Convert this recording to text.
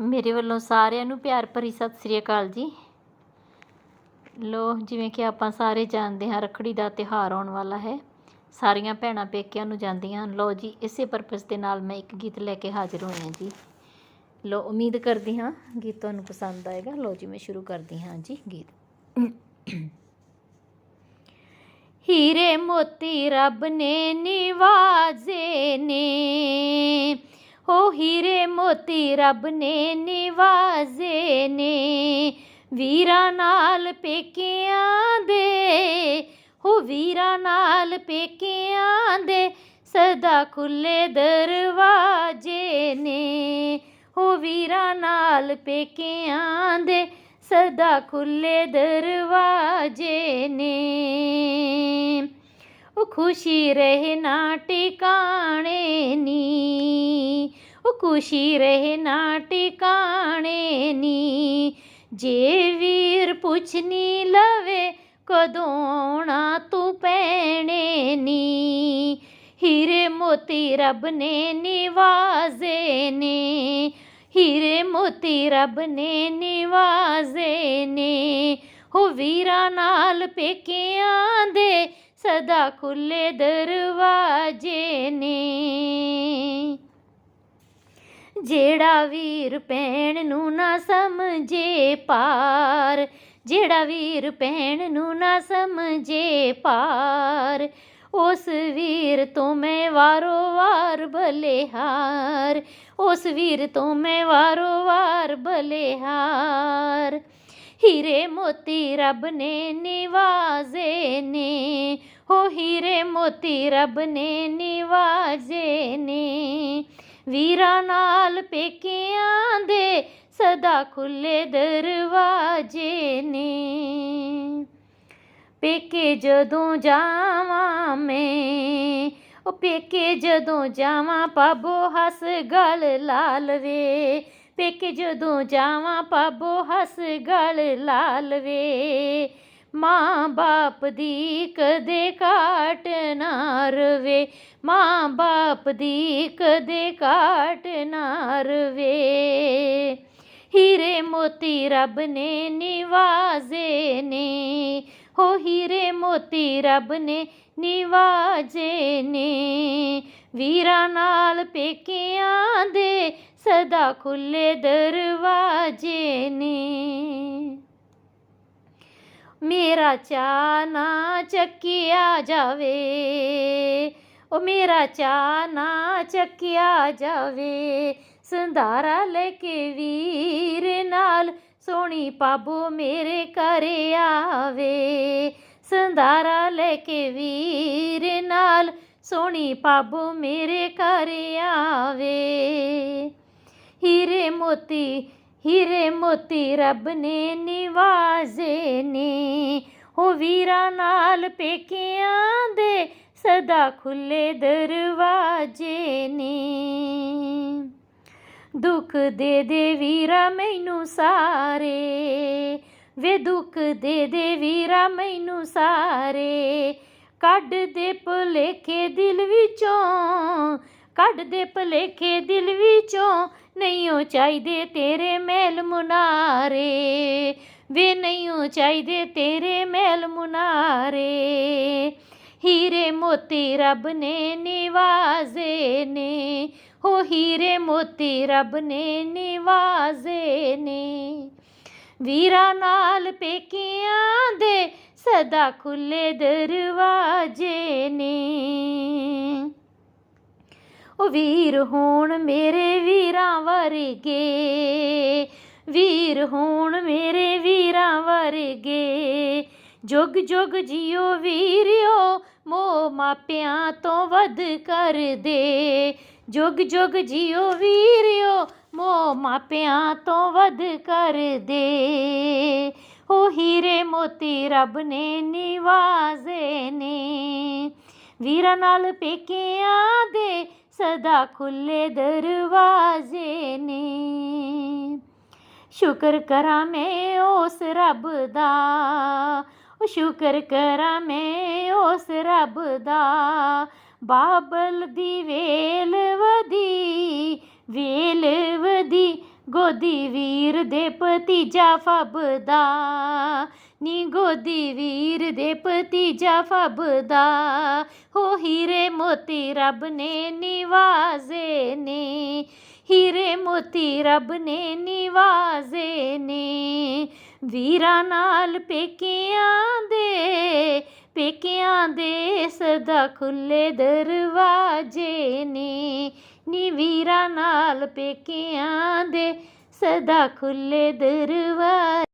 ਮੇਰੇ ਵੱਲੋਂ ਸਾਰਿਆਂ ਨੂੰ ਪਿਆਰ ਭਰੀ ਸਤਿ ਸ੍ਰੀ ਅਕਾਲ ਜੀ। ਲੋ, ਜਿਵੇਂ ਕਿ ਆਪਾਂ ਸਾਰੇ ਜਾਣਦੇ ਹਾਂ, ਰੱਖੜੀ ਦਾ ਤਿਉਹਾਰ ਆਉਣ ਵਾਲਾ ਹੈ। ਸਾਰੀਆਂ ਭੈਣਾਂ ਪੇਕਿਆਂ ਨੂੰ ਜਾਂਦੀਆਂ ਹਨ। ਲੋ ਜੀ, ਇਸੇ ਪਰਪਸ ਦੇ ਨਾਲ ਮੈਂ ਇੱਕ ਗੀਤ ਲੈ ਕੇ ਹਾਜ਼ਰ ਹੋਈ ਹਾਂ ਜੀ। ਲੋ, ਉਮੀਦ ਕਰਦੀ ਹਾਂ ਗੀਤ ਤੁਹਾਨੂੰ ਪਸੰਦ ਆਏਗਾ। ਲੋ ਜੀ, ਮੈਂ ਸ਼ੁਰੂ ਕਰਦੀ ਹਾਂ ਜੀ ਗੀਤ। ਹੀਰੇ ਮੋਤੀ ਰੱਬ ਨੇ ਨਿਵਾਜ਼ੇ ਨੇ। ਉਹ ਹੀਰੇ ਮੋਤੀ, ਰੱਬ ਨੇ ਨਿਵਾਜ਼ੇ ਨੇ। ਵੀਰਾਂ ਨਾਲ ਪੇਕਿਆਂ ਦੇ, ਹੋ ਵੀਰਾਂ ਨਾਲ ਪੇਕਿਆਂ ਦੇ, ਸਦਾ ਖੁੱਲੇ ਦਰਵਾਜੇ ਨੇ। ਹੋ ਵੀਰਾਂ ਨਾਲ ਪੇਕਿਆਂ ਦੇ, ਸਦਾ ਖੁੱਲੇ ਦਰਵਾਜੇ ਨੇ। ਉਹ ਖੁਸ਼ੀ ਰਹੇ ਨਾ ਟਿਕਾਣੇ ਨੀ ਉਹ ਖੁਸ਼ੀ ਰਹੇ ਨਾ ਟਿਕਾਣੇ ਨੀ। ਜੇ ਵੀਰ ਪੁੱਛਨੀ ਲਵੇ ਕਦੋਂ ਆਉਣਾ ਤੂੰ ਪੈਣੇ ਨੀ। ਹੀਰੇ ਮੋਤੀ ਰੱਬ ਨੇ ਨਿਵਾਜ਼ੇ ਨੇ। ਹੀਰੇ ਮੋਤੀ ਰੱਬ ਨੇ ਨਿਵਾਜ਼ੇ ਨੇ। ਹੋ ਵੀਰਾਂ ਨਾਲ ਪੇਕਿਆਂ ਦੇ ਸਦਾ ਖੁੱਲੇ ਦਰਵਾਜੇ ਨੇ। ਜਿਹੜਾ ਵੀਰ ਭੈਣ ਨੂੰ ਨਾ ਸਮਝੇ ਪਾਰ, ਜਿਹੜਾ ਵੀਰ ਭੈਣ ਨੂੰ ਨਾ ਸਮਝੇ ਪਾਰ, ਉਸ ਵੀਰ ਤੋਂ ਮੈਂ ਵਾਰੋ ਵਾਰ ਬਲਿਹਾਰ, ਉਸ ਵੀਰ ਤੋਂ ਮੈਂ ਵਾਰੋ ਵਾਰ ਬਲਿਹਾਰ। ਹੀਰੇ ਮੋਤੀ ਰੱਬ ਨੇ ਨਿਵਾਜ਼ੇ ਨੇ, ਹੋ ਹੀਰੇ ਮੋਤੀ ਰੱਬ ਨੇ ਨਿਵਾਜ਼ੇ ਨੇ। ਵੀਰਾਂ ਨਾਲ ਪੇਕਿਆਂ ਦੇ ਸਦਾ ਖੁੱਲੇ ਦਰਵਾਜੇ ਨੇ। ਪੇਕੇ ਜਦੋਂ ਜਾਵਾਂ ਮੈਂ, ਉਹ ਪੇਕੇ ਜਦੋਂ ਜਾਵਾਂ ਪਾਬੋ ਹੱਸ ਗਲ ਲਾਲ ਵੇ। ਪੇਕੇ ਜਦੋਂ ਜਾਵਾਂ ਪਾਬੋ ਹੱਸ ਗਲ ਲਾਲ ਵੇ। ਮਾਂ ਬਾਪ ਦੀ ਕਦੇ ਘਾਟ ਨਾ ਰਵੇ। ਮਾਂ ਬਾਪ ਦੀ ਕਦੇ ਕਾਟ ਨਾ ਰਵੇ। ਹੀਰੇ ਮੋਤੀ ਰੱਬ ਨੇ ਨਿਵਾਜ਼ੇ ਨੇ। ਹੋ ਹੀਰੇ ਮੋਤੀ ਰੱਬ ਨੇ ਨਿਵਾਜੇ ਨੇ। ਵੀਰਾਂ ਨਾਲ ਪੇਕਿਆਂ ਦੇ ਸਦਾ ਖੁੱਲੇ ਦਰਵਾਜੇ ਨੇ। ਮੇਰਾ ਚਾ ਨਾ ਚੱਕਿਆ ਜਾਵੇ। ਉਹ ਮੇਰਾ ਚਾ ਨਾ ਚੱਕਿਆ ਜਾਵੇ। ਸੰਧਾਰਾ ਲੈ ਕੇ ਵੀਰ ਨਾਲ ਸੋਹਣੀ ਪਾਬੋ ਮੇਰੇ ਘਰ ਆਵੇ। ਸੰਧਾਰਾ ਲੈ ਕੇ ਵੀਰ ਨਾਲ ਸੋਹਣੀ ਪਾਬੋ ਮੇਰੇ ਘਰ ਆਵੇ। ਹੀਰੇ ਮੋਤੀ ਹੀਰੇ ਮੋਤੀ ਰੱਬ ਨੇ ਨਿਵਾਜ਼ੇ। ਨੇ ਵੀਰਾਂ ਨਾਲ ਪੇਕਿਆਂ ਦੇ ਸਦਾ ਖੁੱਲੇ ਦਰਵਾਜੇ ਨੇ। ਦੁੱਖ ਦੇ ਦੇ ਵੀਰਾ ਮੈਨੂੰ ਸਾਰੇ, ਵੇ ਦੁੱਖ ਦੇ ਦੇ ਵੀਰਾ ਮੈਨੂੰ ਸਾਰੇ। ਕੱਢ ਦੇ ਭੁਲੇਖੇ ਦਿਲ ਵਿੱਚੋਂ, ਕੱਢ ਦੇ ਭੁਲੇਖੇ ਦਿਲ ਵਿੱਚੋਂ ਨਹੀਂ ਉਹ ਚਾਹੀਦੇ ਤੇਰੇ ਮਹਿਲ ਮੁਨਾਰੇ। ਵੇ ਨਹੀਂਓ ਚਾਹੀਦੇ ਤੇਰੇ ਮਹਿਲ ਮੁਨਾਰੇ। ਹੀਰੇ ਮੋਤੀ ਰੱਬ ਨੇ ਨਿਵਾਜ਼ੇ ਨੇ। ਹੋ ਹੀਰੇ ਮੋਤੀ ਰੱਬ ਨੇ ਨਿਵਾਜ਼ੇ ਨੇ। ਵੀਰਾਂ ਨਾਲ ਪੇਕਿਆਂ ਦੇ ਸਦਾ ਖੁੱਲੇ ਦਰਵਾਜੇ ਨੇ। ਉਹ ਵੀਰ ਹੋਣ ਮੇਰੇ ਵੀਰਾਂ ਵਰਗੇ। ਵੀਰ ਹੋਣ ਮੇਰੇ ਵੀਰਾਂ ਵਰਗੇ। ਜੁਗ ਜੁਗ ਜਿਉ ਵੀਰਿਓ ਮੋ ਮਾਪਿਆਂ ਤੋਂ ਵੱਧ ਕਰਦੇ। ਜੁਗ ਜੁਗ ਜਿਉ ਵੀਰਿਓ ਮੋ ਮਾਪਿਆਂ ਤੋਂ ਵੱਧ ਕਰਦੇ। ਉਹ ਹੀਰੇ ਮੋਤੀ ਰੱਬ ਨੇ ਨਿਵਾਜ਼ੇ ਨੇ। ਵੀਰਾਂ ਨਾਲ ਪੇਕਿਆਂ ਦੇ ਸਦਾ ਖੁੱਲੇ ਦਰਵਾਜ਼ੇ ਸ਼ੁਕਰ ਕਰਾਂ ਮੈਂ ਉਸ ਰੱਬ ਦਾ। ਉਹ ਸ਼ੁਕਰ ਕਰਾਂ ਮੈਂ ਉਸ ਰੱਬ ਦਾ। ਬਾਬਲ ਦੀ ਵੇਲ ਵਧੀ ਵੇਲ ਵਧੀ, ਗੋਦੀ ਵੀਰ ਦੇ ਭਤੀਜਾ ਫੱਬਦਾ। ਨੀ ਗੋਦੀ ਵੀਰ ਦੇ ਭਤੀਜਾ ਫੱਬਦਾ। ਹੋ ਹੀਰੇ ਮੋਤੀ ਰੱਬ ਨੇ ਨਿਵਾਜ਼ੇ ਨੇ। ਹੀਰੇ ਮੋਤੀ ਰੱਬ ਨੇ ਨਿਵਾਜ਼ੇ ਨੇ। ਵੀਰਾਂ ਨਾਲ ਪੇਕਿਆਂ ਦੇ ਪੇਕਿਆਂ ਦੇ ਸਦਾ ਖੁੱਲੇ ਦਰਵਾਜੇ ਨੇ। ਨੀ ਵੀਰਾਂ ਨਾਲ ਪੇਕਿਆਂ ਦੇ, ਸਦਾ ਖੁੱਲੇ ਦਰਵਾਜੇ